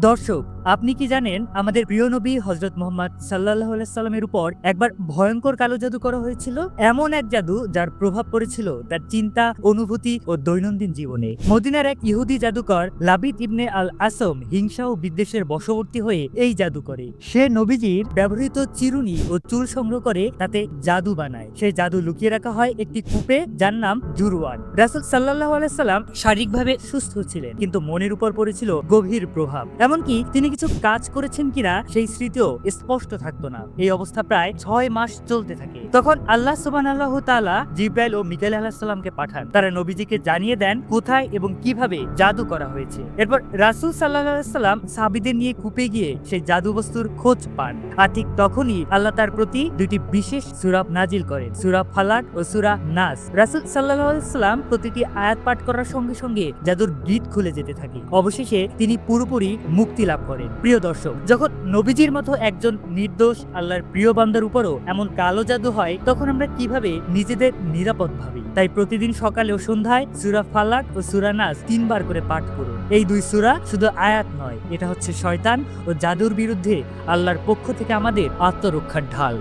দর্শক আপনি কি জানেন, আমাদের প্রিয় নবী হজরত মোহাম্মদ সাল্লাহ সাল্লামের উপর একবার ভয়ঙ্কর কালো জাদু করা হয়েছিল? এমন এক জাদু যার প্রভাব পড়েছিল তার চিন্তা, অনুভূতি ও দৈনন্দিন জীবনে। মদিনার এক ইহুদি জাদুকর লাবিদ ইবনে আল আসম হিংসা ও বিদ্বেষের বশবর্তী হয়ে এই জাদু করে। সে নবীজির ব্যবহৃত চিরুনি ও চুল সংগ্রহ করে তাতে জাদু বানায়। সেই জাদু লুকিয়ে রাখা হয় একটি কূপে, যার নাম জুরওয়ান। রাসুল সাল্লাহ আলাইসাল্লাম শারীরিকভাবে সুস্থ ছিলেন, কিন্তু মনের উপর পড়েছিল গভীর প্রভাব। এমনকি তিনি কিছু কাজ করেছেন কিনা সেই স্মৃতিও স্পষ্ট থাকতো না। এই অবস্থা প্রায় ছয় মাস চলতে থাকে। তখন আল্লাহ সুবান আল্লাহ তালা জিব্রাইল ও মিকাইল আলাহিসাল্লামকে পাঠান। তারা নবীজিকে জানিয়ে দেন কোথায় এবং কীভাবে জাদু করা হয়েছে। এরপর রাসুল সাল্লাহ সাল্লাম সাবিদের নিয়ে কূপে গিয়ে সেই জাদু বস্তুর খোঁজ পান। আর ঠিক তখনই আল্লাহ তার প্রতি দুইটি বিশেষ সুরাব নাজিল করেন, সুরা ফালাক ও সুরা নাস। রাসুল সাল্লাহ সাল্লাম প্রতিটি আয়াত পাঠ করার সঙ্গে সঙ্গে জাদুর গীত খুলে যেতে থাকে। অবশেষে তিনি পুরোপুরি মুক্তি লাভ করেন। প্রিয় দর্শক, যখন নবীজির মতো একজন নির্দোষ, আল্লাহর প্রিয় বান্দার উপরও এমন কালো জাদু হয়, তখন আমরা কীভাবে নিজেদের নিরাপদ ভাবি? তাই প্রতিদিন সকালে ও সন্ধ্যায় সুরা ফালাক ও সুরা নাজ তিনবার করে পাঠ করুন। এই দুই সুরা শুধু আয়াত নয়, এটা হচ্ছে শয়তান ও জাদুর বিরুদ্ধে আল্লাহর পক্ষ থেকে আমাদের আত্মরক্ষার ঢাল।